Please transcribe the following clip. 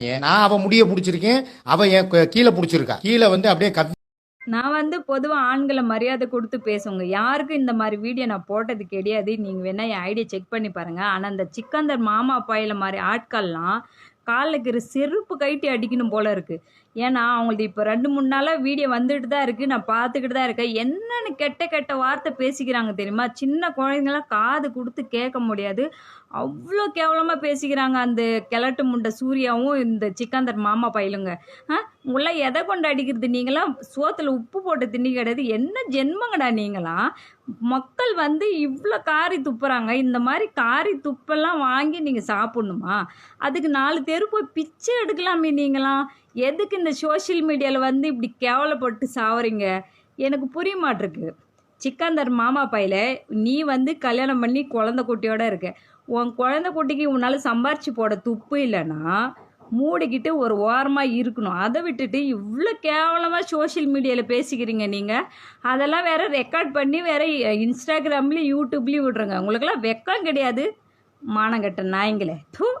நான் அவ முடிய பிடிச்சிருக்கேன் அவ என் கீழே பிடிச்சிருக்கா. கீழே வந்து அப்படியே கவி நான் வந்து பொதுவாக ஆண்களை மரியாதை கொடுத்து பேசுங்க யாருக்கும் இந்த மாதிரி வீடியோ நான் போட்டது கிடையாது. நீங்கள் வேணா என் ஐடியா செக் பண்ணி பாருங்க. ஆனால் அந்த சிக்கந்தர் மாமா பாயில மாதிரி ஆட்கள்லாம் காலில் இருக்கிற செருப்பு கைட்டி அடிக்கணும் போல இருக்குது ஏன்னா அவங்களது இப்போ ரெண்டு மூணு நாளாக வீடியோ வந்துட்டு தான் இருக்குது நான் பார்த்துக்கிட்டு தான் இருக்கேன். என்னென்னு கெட்ட கெட்ட வார்த்தை பேசிக்கிறாங்க தெரியுமா? சின்ன குழந்தைங்களாம் காது கொடுத்து கேட்க முடியாது. அவ்வளோ கேவலமாக பேசிக்கிறாங்க அந்த கிழட்டு முண்டை சூர்யாவும் இந்த சிக்கந்தர் மாமா பயிலுங்க. ஆ? உள்ள எதை கொண்டு அடிக்கிறது? நீங்களாம் சோத்தில் உப்பு போட்டு தின்னி கிடையாது என்ன ஜென்மங்கடா நீங்களாம்? மக்கள் வந்து இவ்வளோ காரி துப்புறாங்க. இந்த மாதிரி காரி துப்பெல்லாம் வாங்கி நீங்கள் சாப்பிட்ணுமா? அதுக்கு நாலு தெரு போய் பிச்சை எடுக்கலாமே நீங்களாம். எதுக்கு இந்த சோஷியல் மீடியாவில் வந்து இப்படி கேவலப்பட்டு சாவறீங்க? எனக்கு புரிய மாட்டிருக்கு. சிக்கந்தர் மாமா பையில நீ வந்து கல்யாணம் பண்ணி குழந்த குட்டியோட இருக்க. உன் குழந்த குட்டிக்கு உன்னால் சம்பாரிச்சு போட துப்பு இல்லைன்னா மூடிக்கிட்டு ஒரு ஓரமாக இருக்கணும். அதை விட்டுட்டு இவ்வளோ கேவலமாக சோஷியல் மீடியாவில் பேசிக்கிறீங்க நீங்கள் அதெல்லாம் வேற ரெக்கார்ட் பண்ணி வேற இன்ஸ்டாகிராம்லேயும் யூடியூப்லேயும் விடுறேங்க. உங்களுக்கெல்லாம் வெக்கம் கிடையாது. மானங்கட்ட நாய்ங்களே. தூ.